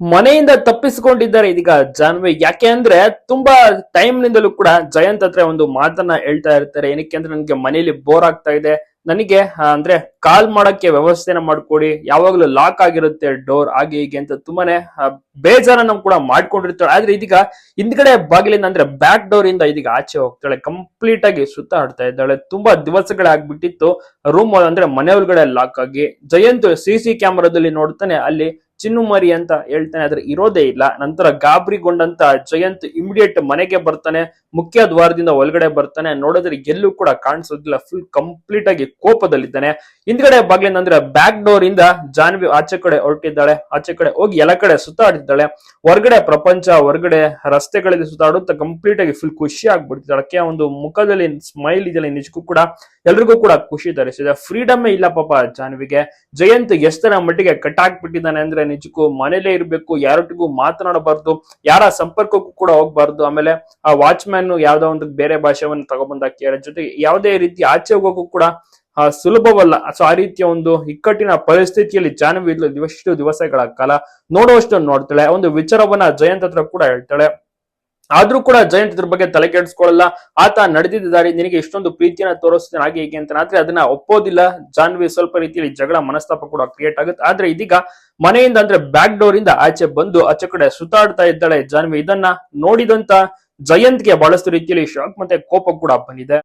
ಮನೆಯಿಂದ ತಪ್ಪಿಸಿಕೊಂಡಿದ್ದಾರೆ ಇದೀಗ ಜಾನ್ವಿ. ಯಾಕೆ ಅಂದ್ರೆ ತುಂಬಾ ಟೈಮ್ ನಿಂದಲೂ ಕೂಡ ಜಯಂತ್ ಹತ್ರ ಒಂದು ಮಾತನ್ನ ಹೇಳ್ತಾ ಇರ್ತಾರೆ. ಏನಕ್ಕೆ ಅಂದ್ರೆ ನನಗೆ ಮನೇಲಿ ಬೋರ್ ಆಗ್ತಾ ಇದೆ. ನನಗೆ ಅಂದ್ರೆ ಕಾಲ್ ಮಾಡಕ್ಕೆ ವ್ಯವಸ್ಥೆನ ಮಾಡ್ಕೊಡಿ. ಯಾವಾಗ್ಲೂ ಲಾಕ್ ಆಗಿರುತ್ತೆ ಡೋರ್ ಹಾಗೆ ಹೀಗೆ ಅಂತ ತುಂಬಾನೇ ಬೇಜಾರನ್ನ ಕೂಡ ಮಾಡ್ಕೊಂಡಿರ್ತಾಳೆ. ಆದ್ರೆ ಇದೀಗ ಹಿಂದ್ಗಡೆ ಬಾಗಿಲಿಂದ ಅಂದ್ರೆ ಬ್ಯಾಕ್ ಡೋರ್ ಇಂದ ಇದೀಗ ಆಚೆ ಹೋಗ್ತಾಳೆ. ಕಂಪ್ಲೀಟ್ ಆಗಿ ಸುತ್ತಾಡ್ತಾ ಇದ್ದಾಳೆ. ತುಂಬಾ ದಿವಸಗಳಾಗ್ಬಿಟ್ಟಿತ್ತು ರೂಮ್ ಅಂದ್ರೆ ಮನೆ ಲಾಕ್ ಆಗಿ. ಜಯಂತ್ ಸಿ ಸಿ ಕ್ಯಾಮರಾದಲ್ಲಿ ನೋಡ್ತಾನೆ. ಅಲ್ಲಿ ಚಿನ್ನು ಮರಿ ಅಂತ ಹೇಳ್ತಾನೆ, ಆದ್ರೆ ಇರೋದೇ ಇಲ್ಲ. ನಂತರ ಗಾಬರಿಗೊಂಡಂತ ಜಯಂತ್ ಇಮಿಡಿಯೇಟ್ ಮನೆಗೆ ಬರ್ತಾನೆ, ಮುಖ್ಯ ದ್ವಾರದಿಂದ ಒಳಗಡೆ ಬರ್ತಾನೆ. ನೋಡಿದ್ರೆ ಎಲ್ಲೂ ಕೂಡ ಕಾಣಿಸೋದಿಲ್ಲ ಫುಲ್ ಕಂಪ್ಲೀಟ್ ಆಗಿ ಕೋಪದಲ್ಲಿದ್ದಾನೆ. ಹಿಂದ್ಗಡೆ ಬಾಗ್ಲಿಂದ ಅಂದ್ರೆ ಬ್ಯಾಕ್ ಡೋರ್ ಇಂದ ಜಾನ್ವಿ ಆಚೆ ಕಡೆ ಹೊರಟಿದ್ದಾಳೆ. ಆಚೆ ಕಡೆ ಹೋಗಿ ಎಲ್ಲ ಕಡೆ ಸುತ್ತಾಡಿದ್ದಾಳೆ ಹೊರಗಡೆ ಪ್ರಪಂಚ, ಹೊರಗಡೆ ರಸ್ತೆಗಳಲ್ಲಿ ಸುತ್ತಾಡುತ್ತಾ ಕಂಪ್ಲೀಟ್ ಆಗಿ ಫುಲ್ ಖುಷಿ ಆಗ್ಬಿಡ್ತಿದ್ದಾಳೆ. ಒಂದು ಮುಖದಲ್ಲಿ ಸ್ಮೈಲ್ ಇದೆಯಲ್ಲ ನಿಜಕ್ಕೂ ಕೂಡ ಎಲ್ರಿಗೂ ಕೂಡ ಖುಷಿ ತರಿಸಿದೆ. ಫ್ರೀಡಮ್ ಇಲ್ಲ ಪಾಪ ಜಾನ್ವಿಗೆ. ಜಯಂತ್ ಎಷ್ಟರ ಮಟ್ಟಿಗೆ ಕಟ್ ಹಾಕ್ಬಿಟ್ಟಿದ್ದಾನೆ ಅಂದ್ರೆ ನಿಜಕ್ಕೂ ಮನೇಲೇ ಇರ್ಬೇಕು, ಯಾರೊಟ್ಟಿಗೂ ಮಾತನಾಡಬಾರ್ದು, ಯಾರ ಸಂಪರ್ಕಕ್ಕೂ ಕೂಡ ಹೋಗ್ಬಾರ್ದು. ಆಮೇಲೆ ಆ ವಾಚ್ಮ್ಯಾನ್ ಯಾವ್ದೋ ಒಂದು ಬೇರೆ ಭಾಷೆವನ್ನು ತಗೊಬಂದ ಹಾಕಿದ್ದಾರೆ ಜೊತೆಗೆ ಯಾವುದೇ ರೀತಿ ಆಚೆ ಹೋಗೋಕ್ಕೂ ಕೂಡ ಸುಲಭವಲ್ಲ. ಸೊ ಆ ರೀತಿಯ ಒಂದು ಇಕ್ಕಟ್ಟಿನ ಪರಿಸ್ಥಿತಿಯಲ್ಲಿ ಜಾನ್ವಿ ಇವಷ್ಟು ದಿವಸಗಳ ಕಾಲ ನೋಡುವಷ್ಟು ನೋಡ್ತಾಳೆ. ಒಂದು ವಿಚಾರವನ್ನ ಜಯಂತ್ ಹತ್ರ ಕೂಡ ಹೇಳ್ತಾಳೆ. ಆದ್ರೂ ಕೂಡ ಜಯಂತ್ ಇದ್ರ ಬಗ್ಗೆ ತಲೆ ಕೆಡಿಸ್ಕೊಳ್ಳಲ್ಲ. ಆತ ನಡೆದಿದ್ದ ದಾರಿ ನಿನಗೆ ಇಷ್ಟೊಂದು ಪ್ರೀತಿಯನ್ನ ತೋರಿಸ್ತೇನೆ. ಹಾಗೆ ಹೀಗೆ ಅಂತ. ಆದ್ರೆ ಅದನ್ನ ಒಪ್ಪೋದಿಲ್ಲ. ಜಾನ್ವಿ ಸ್ವಲ್ಪ ರೀತಿಯಲ್ಲಿ ಜಗಳ ಮನಸ್ತಾಪ ಕೂಡ ಕ್ರಿಯೇಟ್ ಆಗುತ್ತೆ. ಆದ್ರೆ ಇದೀಗ ಮನೆಯಿಂದ ಅಂದ್ರೆ ಬ್ಯಾಕ್ ಡೋರ್ ಇಂದ ಆಚೆ ಬಂದು ಆಚೆ ಕಡೆ ಸುತ್ತಾಡ್ತಾ ಇದ್ದಾಳೆ ಜಾನ್ವಿ ಇದನ್ನ ನೋಡಿದಂತ ಜಯಂತ್ಗೆ ಬಹಳಷ್ಟು ರೀತಿಯಲ್ಲಿ ಶಾಕ್ ಮತ್ತೆ ಕೋಪ ಕೂಡ ಬಂದಿದೆ.